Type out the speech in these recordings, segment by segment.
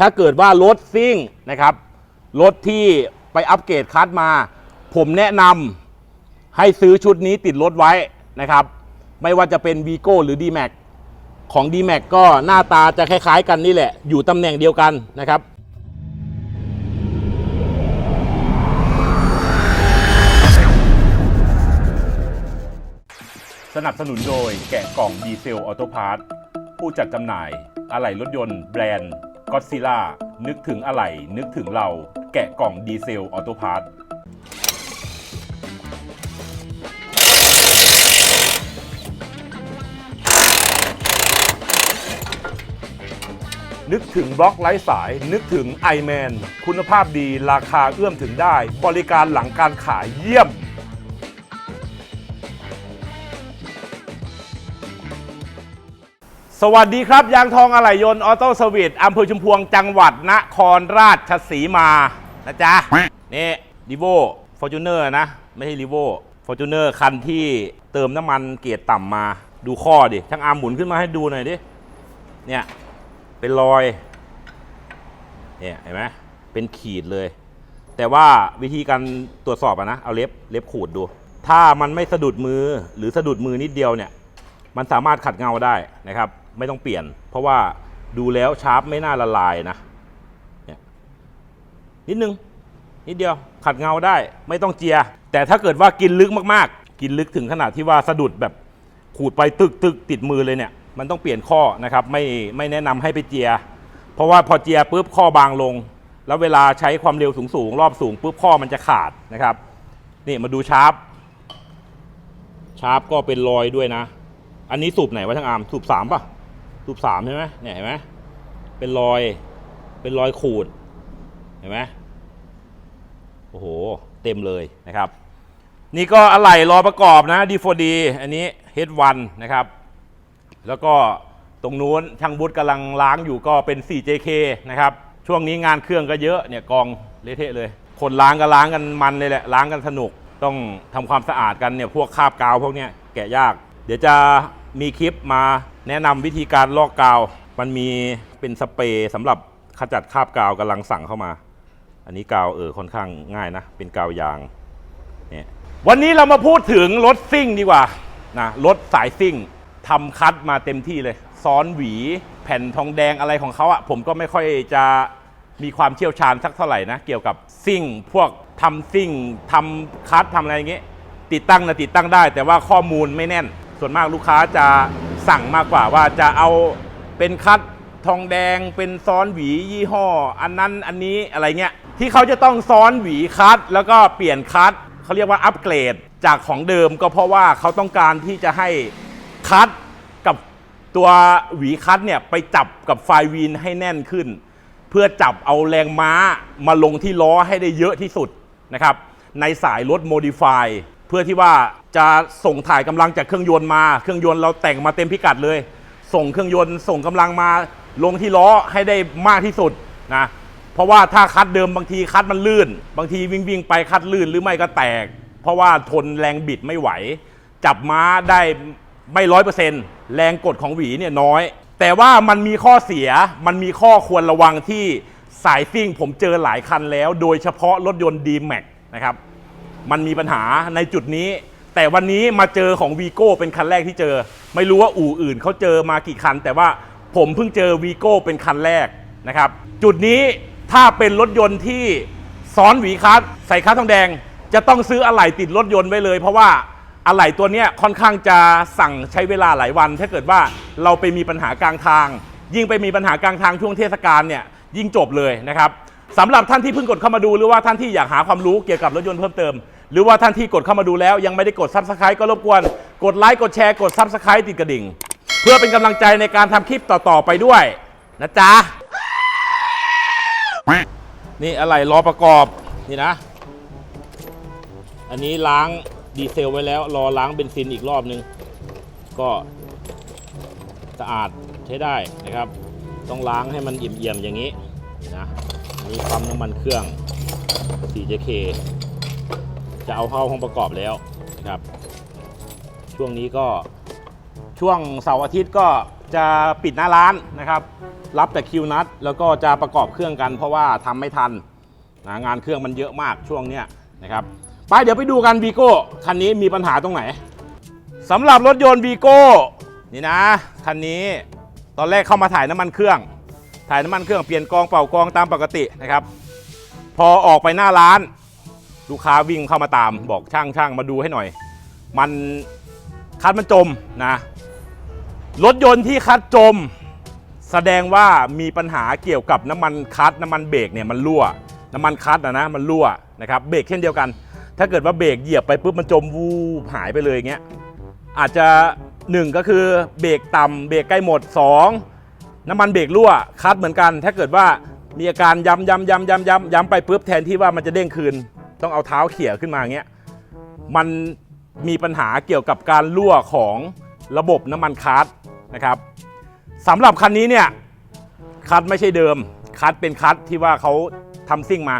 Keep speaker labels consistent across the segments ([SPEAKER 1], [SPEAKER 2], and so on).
[SPEAKER 1] ถ้าเกิดว่ารถซิ่งนะครับ รถที่ไปอัปเกรดคัสมา ผมแนะนำให้ซื้อชุดนี้ติดรถไว้นะครับ ไม่ว่าจะเป็น v ีโก้หรือ d m a x ของ d m a x ก็หน้าตาจะคล้ายๆกันนี่แหละ อยู่ตำแหน่งเดียวกันนะครับสนับสนุนโดยแกะกล่องดีเซลออโตพาร์ทผู้จัดจำหน่ายอะไหล่รถยนต์แบรนด์ ก็ซิล่า นึกถึงอะไหล่นึกถึงเรา แกะกล่องดีเซลออโตพาร์ทนึกถึงบล็อกไร้สาย นึกถึง i m a n คุณภาพดีราคาเอื้อมถึงได้ บริการหลังการขายเยี่ยม สวัสดีครับ ยางทองอะไหล่ยนต์ออโต้สวิตอำเภอชุมพวงจังหวัดนครราชสีมานะจ๊ะ นี่รีโวฟอร์จูเนอร์นะ ไม่ใช่รีโวฟอร์จูเนอร์คันที่เติมน้ำมันเกียร์ต่ำมาดูข้อดิช่างอาร์มหมุนขึ้นมาให้ดูหน่อยดิ เนี่ย เป็นรอย เนี่ยเห็นไหมเป็นขีดเลย แต่ว่าวิธีการตรวจสอบอะนะ เอาเล็บเล็บขูดดู ถ้ามันไม่สะดุดมือหรือสะดุดมือนิดเดียวเนี่ย มันสามารถขัดเงาได้นะครับ ไม่ต้องเปลี่ยน เพราะว่าดูแล้วชาร์ปไม่น่าละลายนะเนี่ยนิดนึง นิดเดียวขัดเงาได้ไม่ต้องเจีย แต่ถ้าเกิดว่ากินลึกมากๆ กินลึกถึงขนาดที่ว่าสะดุดแบบขูดไปตึกตึกติดมือเลยเนี่ย มันต้องเปลี่ยนข้อนะครับ ไม่ไม่แนะนำให้ไปเจีย เพราะว่าพอเจียปุ๊บข้อบางลง แล้วเวลาใช้ความเร็วสูงสูงๆรอบสูงปุ๊บข้อมันจะขาดนะครับ นี่มาดูชาร์ปชาร์ปก็เป็นรอยด้วยนะ อันนี้สูบไหนวะช่างอาร์มสูบสามป่ะ สูบสามใช่ไหมเนี่ยเห็นไหมเป็นรอย เป็นรอยขูด เห็นไหมโอ้โห เต็มเลยนะครับ นี่ก็อะไหล่รอประกอบนะ D4D อันนี้ H1 นะครับ แล้วก็ตรงนู้นช่างบุตรกำลังล้างอยู่ก็เป็น 4JK นะครับ ช่วงนี้งานเครื่องก็เยอะเนี่ยกองเละเทะเลย คนล้างก็ล้างกันมันเลยแหละล้างกันสนุกต้องทำความสะอาดกันเนี่ยพวกคราบกาวพวกเนี้ยแกะยาก เดี๋ยวจะมีคลิปมา แนะนำวิธีการลอกกาว มันมีเป็นสเปรย์สำหรับขจัดคราบกาวกำลังสั่งเข้ามา อันนี้กาวเออค่อนข้างง่ายนะ เป็นกาวยางเนี่ยวันนี้เรามาพูดถึงรถซิ่งดีกว่านะรถสายซิ่งทำคัดมาเต็มที่เลย ซ้อนหวี แผ่นทองแดงอะไรของเขาอะผมก็ไม่ค่อยจะมีความเชี่ยวชาญสักเท่าไหร่นะ เกี่ยวกับซิ่ง พวกทำซิ่งทำคัดทำอะไรอย่างเงี้ยติดตั้งนะติดตั้งได้ แต่ว่าข้อมูลไม่แน่น ส่วนมากลูกค้าจะ สั่งมากกว่าว่าจะเอาเป็นคัดทองแดงเป็นซ้อนหวียี่ห้อ อันนั้นอันนี้อะไรเงี้ยที่เขาจะต้องซ้อนหวีคัดแล้วก็เปลี่ยนคัดเขาเรียกว่าอัปเกรดจากของเดิมก็เพราะว่าเขาต้องการที่จะให้คัดกับตัวหวีคัดเนี่ยไปจับกับไฟวีนให้แน่นขึ้น เพื่อจับเอาแรงม้ามาลงที่ล้อให้ได้เยอะที่สุดนะครับในสายรถโมดิฟาย เพื่อที่ว่าจะส่งถ่ายกำลังจากเครื่องยนต์มา เครื่องยนต์เราแต่งมาเต็มพิกัดเลย ส่งเครื่องยนต์ส่งกำลังมาลงที่ล้อให้ได้มากที่สุดนะเพราะว่าถ้าคัดเดิมบางทีคัดมันลื่น บางทีวิ่งวิ่งไปคัดลื่นหรือไม่ก็แตก เพราะว่าทนแรงบิดไม่ไหว จับม้าได้ไม่ร้อยเปอร์เซ็นต์แรงกดของหวีเนี่ยน้อย แต่ว่ามันมีข้อเสียมันมีข้อควรระวังที่สายซิ่งผมเจอหลายคันแล้ว โดยเฉพาะรถยนต์ d m a x นะครับ มันมีปัญหาในจุดนี้ แต่วันนี้มาเจอของวีโก้เป็นคันแรกที่เจอ ไม่รู้ว่าอู่อื่นเขาเจอมากี่คัน แต่ว่าผมเพิ่งเจอวีโก้เป็นคันแรกนะครับ จุดนี้ถ้าเป็นรถยนต์ที่ซ้อนหวีคัสใส่คัสทองแดง จะต้องซื้ออะไหล่ติดรถยนต์ไว้เลย เพราะว่าอะไหล่ตัวนี้ค่อนข้างจะสั่งใช้เวลาหลายวัน ถ้าเกิดว่าเราไปมีปัญหากลางทาง ยิ่งไปมีปัญหากลางทางช่วงเทศกาลเนี่ยยิ่งจบเลยนะครับ สำหรับท่านที่เพิ่งกดเข้ามาดูหรือว่าท่านที่อยากหาความรู้เกี่ยวกับรถยนต์เพิ่มเติม หรือว่าท่านที่กดเข้ามาดูแล้วยังไม่ได้กดซับสไครต์ก็รบกวนกดไลค์กดแชร์กดซับสไครต์ติดกระดิ่ง เพื่อเป็นกำลังใจในการทำคลิปต่อๆไปด้วยนะจ๊ะ นี่อะไรรอประกอบนี่นะ อันนี้ล้างดีเซลไว้แล้ว รอล้างเบนซินอีกรอบนึง ก็สะอาดใช้ได้นะครับ ต้องล้างให้มันเอี่ยมๆอย่างนี้นะ อันนี้ปั๊มน้ำมันเครื่อง 4JK จะเอาเข้าห้องประกอบแล้วนะครับ ช่วงนี้ก็ช่วงเสาร์อาทิตย์ก็จะปิดหน้าร้านนะครับ รับแต่คิวนัด แล้วก็จะประกอบเครื่องกัน เพราะว่าทำไม่ทันนะงานเครื่องมันเยอะมากช่วงเนี้ยนะครับไปเดี๋ยวไปดูกันวีโก้คันนี้มีปัญหาตรงไหนสำหรับรถยนต์วีโก้นี่นะคันนี้ตอนแรกเข้ามาถ่ายน้ำมันเครื่อง ถ่ายน้ำมันเครื่องเปลี่ยนกองเป่ากองตามปกตินะครับ พอออกไปหน้าร้าน ลูกค้าวิ่งเข้ามาตามบอกช่างช่างมาดูให้หน่อย มันคัดมันจมนะรถยนต์ที่คัดจม แสดงว่ามีปัญหาเกี่ยวกับน้ำมันคัดน้ำมันเบรกเนี่ยมันรั่ว น้ำมันคัดนะนะมันรั่วนะครับเบรกเช่นเดียวกัน ถ้าเกิดว่าเบรกเหยียบไปปุ๊บมันจมวูบหายไปเลยอย่างเงี้ยอาจจะหนึ่งก็คือเบรกต่ำเบรกใกล้หมดสอง น้ำมันเบรกรั่วคัดเหมือนกัน ถ้าเกิดว่ามีอาการย้ำย้ำย้ำย้ำย้ำย้ำไปปุ๊บแทนที่ว่ามันจะเด้งคืน ต้องเอาเท้าเขี่ยขึ้นมาอย่างเงี้ยมันมีปัญหาเกี่ยวกับการรั่วของระบบน้ำมันคัสนะครับสำหรับคันนี้เนี่ยคัสไม่ใช่เดิม คัสเป็นคัสที่ว่าเขาทำซิ่งมา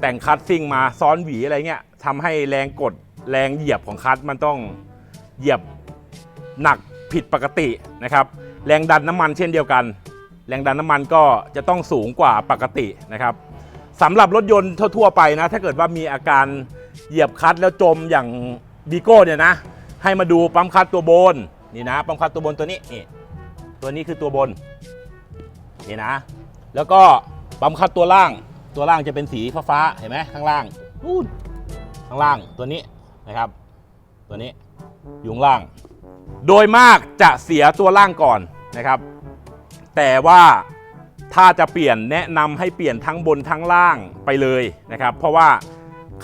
[SPEAKER 1] แต่งคัสซิ่งมาซ้อนหวีอะไรเงี้ยทำให้แรงกดแรงเหยียบของคัสมันต้องเหยียบหนักผิดปกตินะครับ แรงดันน้ำมันเช่นเดียวกัน แรงดันน้ำมันก็จะต้องสูงกว่าปกตินะครับสำหรับรถยนต์ทั่วๆไปนะถ้าเกิดว่ามีอาการเหยียบคลัตช์แล้วจมอย่างบีโก้เนี่ยนะ ให้มาดูปั๊มคลัตช์ตัวบนนี่นะปั๊มคลัตช์ตัวบนตัวนี้นี่ตัวนี้คือตัวบนนี่นะ แล้วก็ปั๊มคลัตช์ตัวล่าง ตัวล่างจะเป็นสีฟ้าๆเห็นไหมข้างล่างนู่นข้างล่างตัวนี้นะครับ ตัวนี้อยู่ล่าง โดยมากจะเสียตัวล่างก่อน นะครับ แต่ว่าถ้าจะเปลี่ยนแนะนำให้เปลี่ยนทั้งบนทั้งล่างไปเลยนะครับ เพราะว่า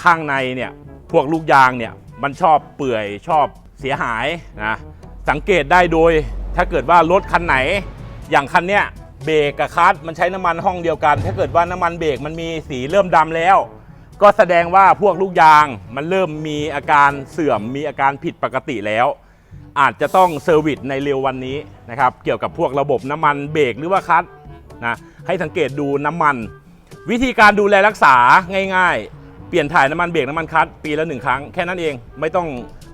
[SPEAKER 1] ข้างในเนี่ยพวกลูกยางเนี่ยมันชอบเปื่อยชอบเสียหายนะสังเกตได้โดย ถ้าเกิดว่ารถคันไหน อย่างคันเนี้ยเบรกกับคลัตช์มันใช้น้ำมันห้องเดียวกัน ถ้าเกิดว่าน้ำมันเบรกมันมีสีเริ่มดำแล้ว ก็แสดงว่าพวกลูกยางมันเริ่มมีอาการเสื่อมมีอาการผิดปกติแล้ว อาจจะต้องเซอร์วิสในเร็ววันนี้นะครับเกี่ยวกับพวกระบบน้ำมันเบรกหรือว่าคลัตช์นะให้สังเกตดูน้ำมัน วิธีการดูแลรักษาง่ายๆ เปลี่ยนถ่ายน้ำมันเบรกน้ำมันคลัตช์ปีละหนึ่งครั้งแค่นั้นเองไม่ต้อง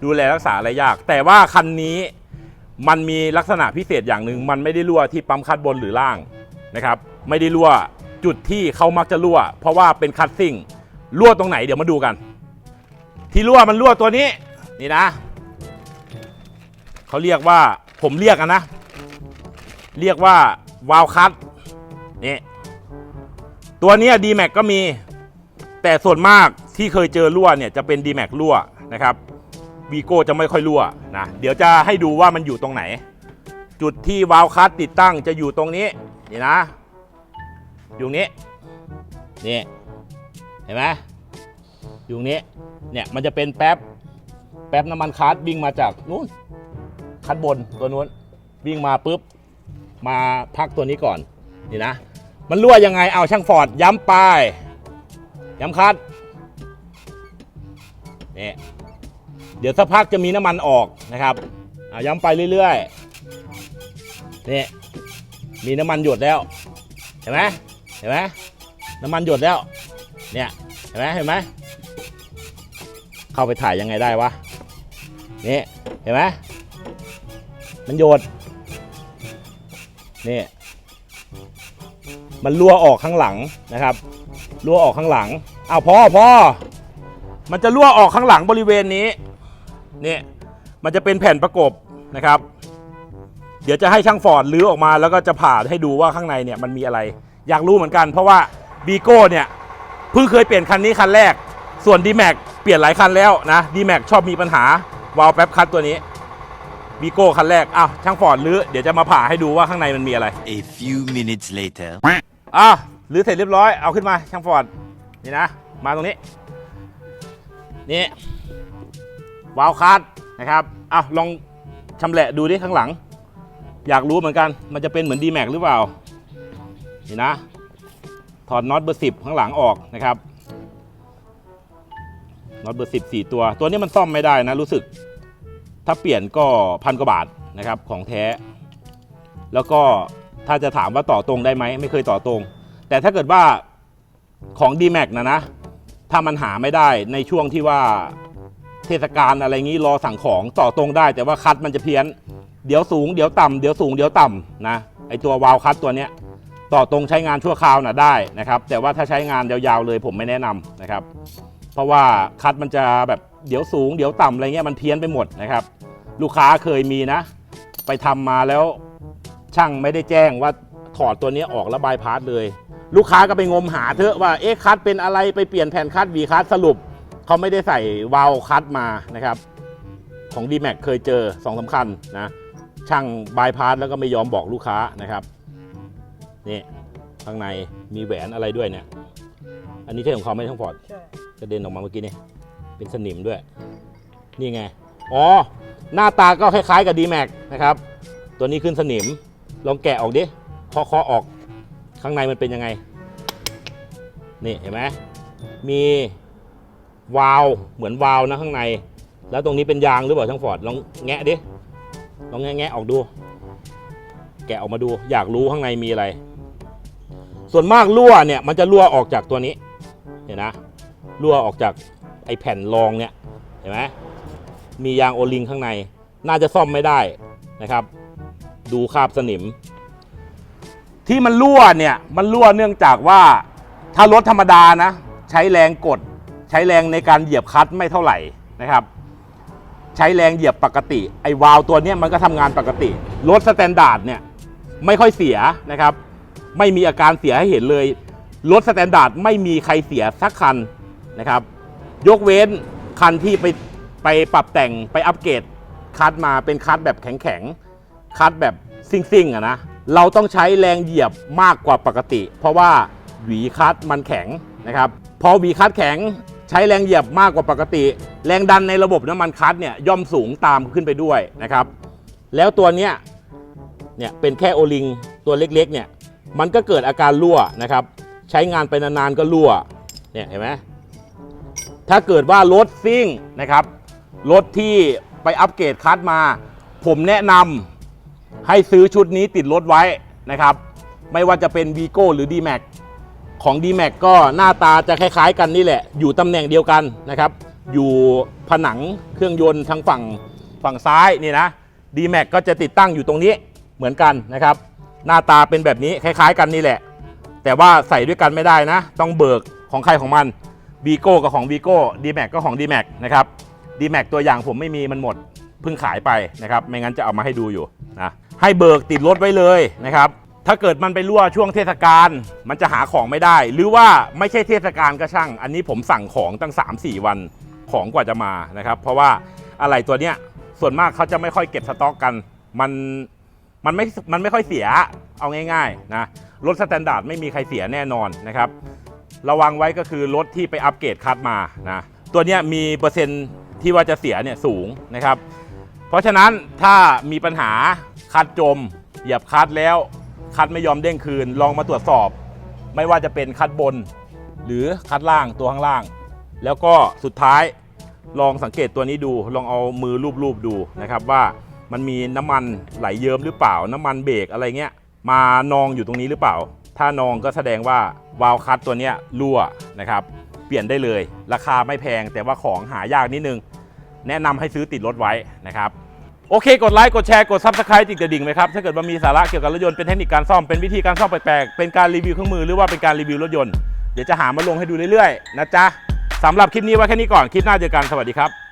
[SPEAKER 1] ดูแลรักษาอะไรยาก แต่ว่าคันนี้มันมีลักษณะพิเศษอย่างหนึ่งมันไม่ได้รั่วที่ปั๊มคลัตช์บนหรือล่างนะครับไม่ได้รั่วจุดที่เขามักจะรั่ว เพราะว่าเป็นคัตซิ่งรั่วตรงไหนเดี๋ยวมาดูกัน ที่รั่วมันรั่วตัวนี้นี่นะ เขาเรียกว่าผมเรียกนะ เรียกว่าวาลคัตนี่ตัวนี้ดีแม็กก็มี แต่ส่วนมากที่เคยเจอรั่วเนี่ยจะเป็น d m a x รั่วนะครับวีโก้จะไม่ค่อยรั่วนะเดี๋ยวจะให้ดูว่ามันอยู่ตรงไหน จุดที่วาลคัตติดตั้งจะอยู่ตรงนี้นี่นะ อยู่นี้นี่เห็นไหมอยู่นี้เนี่ยมันจะเป็นแป๊บแป๊บน้ำมันคัสวิ่งมาจากนู้น คันบนตัวนู้นวิ่งมาปุ๊บมาพักตัวนี้ก่อนนี่นะ มันรั่วยังไงเอาช่างฟอร์ดย้ำปลายย้ำคัดนี่เดี๋ยวสักพักจะมีน้ำมันออกนะครับเอาย้ำไปเรื่อยๆนี่มีน้ำมันหยดแล้วเห็นไหมเห็นไหมน้ำมันหยดแล้วเนี่ยเห็นไหมเห็นไหมเข้าไปถ่ายยังไงได้วะนี่เห็นไหม มันโยดนี่มันรั่วออกข้างหลังนะครับรั่วออกข้างหลังอ้าวพอพ่อมันจะรั่วออกข้างหลังบริเวณนี้นี่มันจะเป็นแผ่นประกบนะครับ เดี๋ยวจะให้ช่างฟอร์ดลื้อออกมาแล้วก็จะผ่าให้ดูว่าข้างในเนี่ยมันมีอะไร อยากรู้เหมือนกัน เพราะว่าบีโก้เนี่ยเพิ่งเคยเปลี่ยนคันนี้คันแรก ส่วน d m a x เปลี่ยนหลายคันแล้วนะ d m a x ชอบมีปัญหาวาล์วแป๊บคัตตัวนี้ บีโก้คันแรกอ้าวช่างฟอร์ดรื้อเดี๋ยวจะมาผ่าให้ดูว่าข้างในมันมีอะไร
[SPEAKER 2] A few minutes later.
[SPEAKER 1] อ้าวรื้อเสร็จเรียบร้อยเอาขึ้นมาช่างฟอร์ดนี่นะ มาตรงนี้ นี่วาล์วคัตนะครับอ้าวลองชำแหละดูดิข้างหลัง อยากรู้เหมือนกัน มันจะเป็นเหมือน d m a x หรือเปล่า นี่นะ ถอดน็อตเบอร์สิบข้างหลังออกนะครับน็อตเบอร์สิบสี่ตัว ตัวนี้มันซ่อมไม่ได้นะรู้สึก ถ้าเปลี่ยนก็พันกว่าบาทนะครับของแท้ แล้วก็ถ้าจะถามว่าต่อตรงได้ไหมไม่เคยต่อตรง แต่ถ้าเกิดว่าของ d m a x นะนะ ถ้ามันหาไม่ได้ในช่วงที่ว่าเทศกาลอะไรงี้รอสั่งของต่อตรงได้ แต่ว่าคัดมันจะเพี้ยน เดี๋ยวสูงเดี๋ยวต่ำเดี๋ยวสูงเดี๋ยวต่ำนะไอตัววาล์วคัตตัวเนี้ยต่อตรงใช้งานชั่วคราวนะได้นะครับ แต่ว่าถ้าใช้งานยาวๆเลยผมไม่แนะนำนะครับ เพราะว่าคัตมันจะแบบเดี๋ยวสูงเดี๋ยวต่ำอะไรเงี้ยมันเพี้ยนไปหมดนะครับ ลูกค้าเคยมีนะ ไปทำมาแล้วช่างไม่ได้แจ้งว่าถอดตัวนี้ออกแล้วบายพาสเลย ลูกค้าก็ไปงมหาเถอะว่าเอ๊ะคัตเป็นอะไรไปเปลี่ยนแผ่นคัตวีคัตสรุปเขาไม่ได้ใส่วาล์วคัตมานะครับ ของ d m a x เคยเจอสองสำคัญนะช่างบายพาสแล้วก็ไม่ยอมบอกลูกค้านะครับนี่ข้างในมีแหวนอะไรด้วยเนี่ยอันนี้ใช่ของเขาไหมทั้งพอร์ต
[SPEAKER 3] ใช่
[SPEAKER 1] กระเด็นออกมาเมื่อกี้นี่เป็นสนิมด้วย นี่ไง อ๋อ หน้าตาก็คล้ายๆกับ d m a x นะครับ ตัวนี้ขึ้นสนิม ลองแกะออกดิเคาะเคาะออก ข้างในมันเป็นยังไง นี่เห็นไหม มีวาลเหมือนวาลนะข้างใน แล้วตรงนี้เป็นยางหรือเปล่าช่างฟอร์ด ลองแงะดิ ลองแงะแงะออกดู แกะออกมาดู อยากรู้ข้างในมีอะไร ส่วนมากรั่วเนี่ยมันจะรั่วออกจากตัวนี้ เห็นนะ รั่วออกจากไอแผ่นรองเนี่ย เห็นไหม มียางโอลิงข้างใน น่าจะซ่อมไม่ได้นะครับ ดูคราบสนิม ที่มันรั่วเนี่ยมันรั่วเนื่องจากว่าถ้ารถธรรมดานะ ใช้แรงกด ใช้แรงในการเหยียบคัตไม่เท่าไหร่นะครับ ใช้แรงเหยียบปกติไอ้วาล์วตัวเนี้ยมันก็ทำงานปกติรถสแตนดาร์ดเนี่ยไม่ค่อยเสียนะครับ ไม่มีอาการเสียให้เห็นเลยรถสแตนดาร์ดไม่มีใครเสียสักคันนะครับ ยกเว้นคันที่ไป ไปปรับแต่งไปอัปเกรดคัดมาเป็นคัดแบบแข็งๆคัดแบบซิ่งๆอะนะเราต้องใช้แรงเหยียบมากกว่าปกติ เพราะว่าหวีคัดมันแข็งนะครับพอหวีคัดแข็งใช้แรงเหยียบมากกว่าปกติ แรงดันในระบบน้ำมันคัดเนี่ยย่อมสูงตามขึ้นไปด้วยนะครับ แล้วตัวเนี้ยเนี่ยเป็นแค่โอลิงตัวเล็กๆเนี่ยมันก็เกิดอาการรั่วนะครับ ใช้งานไปนานๆก็รั่วเนี่ยเห็นไหมถ้าเกิดว่ารถซิ่งนะครับ รถที่ไปอัปเกรดคัสมา ผมแนะนำให้ซื้อชุดนี้ติดรถไว้นะครับ ไม่ว่าจะเป็น v ีโก้หรือ d m a x ของ d m a x ก็หน้าตาจะคล้ายๆกันนี่แหละ อยู่ตำแหน่งเดียวกันนะครับ อยู่ผนังเครื่องยนต์ทางฝั่งฝั่งซ้ายนี่นะ d m a x ก็จะติดตั้งอยู่ตรงนี้เหมือนกันนะครับ หน้าตาเป็นแบบนี้คล้าย ๆ กันนี่แหละ แต่ว่าใส่ด้วยกันไม่ได้นะ ต้องเบิกของใครของมันวีโก้กับของวีโก้ดีแม็กก็ของ d m a x นะครับ ดีแม็กตัวอย่างผมไม่มีมันหมดเพิ่งขายไปนะครับไม่งั้นจะเอามาให้ดูอยู่นะให้เบิกติดรถไว้เลยนะครับถ้าเกิดมันไปรั่วช่วงเทศกาลมันจะหาของไม่ได้ หรือว่าไม่ใช่เทศกาลก็ช่าง อันนี้ผมสั่งของตั้ง 3-4 วันของกว่าจะมานะครับ เพราะว่าอะไรตัวเนี้ยส่วนมากเขาจะไม่ค่อยเก็บสต็อกกัน มันมันไม่มันไม่ค่อยเสียเอาง่ายๆนะรถสแตนดาร์ดไม่มีใครเสียแน่นอนนะครับระวังไว้ก็คือรถที่ไปอัปเกรดคัดมานะตัวเนี้ยมีเปอร์เซ็นต์ ที่ว่าจะเสียเนี่ยสูงนะครับ เพราะฉะนั้นถ้ามีปัญหาคัดจม เหยียบคัดแล้วคัดไม่ยอมเด้งคืน ลองมาตรวจสอบ ไม่ว่าจะเป็นคัดบน หรือคัดล่างตัวข้างล่าง แล้วก็สุดท้ายลองสังเกตตัวนี้ดู ลองเอามือรูปๆดูนะครับว่ามันมีน้ำมันไหลเยิ้มหรือเปล่า น้ำมันเบรกอะไรเงี้ย มานองอยู่ตรงนี้หรือเปล่า ถ้านองก็แสดงว่าวาล์วคัตตัวเนี้ยรั่วนะครับ เปลี่ยนได้เลย ราคาไม่แพงแต่ว่าของหายากนิดนึง แนะนำให้ซื้อติดรถไว้นะครับโอเค กดไลค์ กดแชร์ กดซับสไครต์ติดกระดิ่งไหมครับ ถ้าเกิดว่ามีสาระเกี่ยวกับรถยนต์ เป็นเทคนิคการซ่อม เป็นวิธีการซ่อมแปลกๆ เป็นการรีวิวเครื่องมือ หรือว่าเป็นการรีวิวรถยนต์ เดี๋ยวจะหามาลงให้ดูเรื่อยๆ นะจ๊ะสำหรับคลิปนี้ไว้แค่นี้ก่อน คลิปหน้าเจอกัน สวัสดีครับ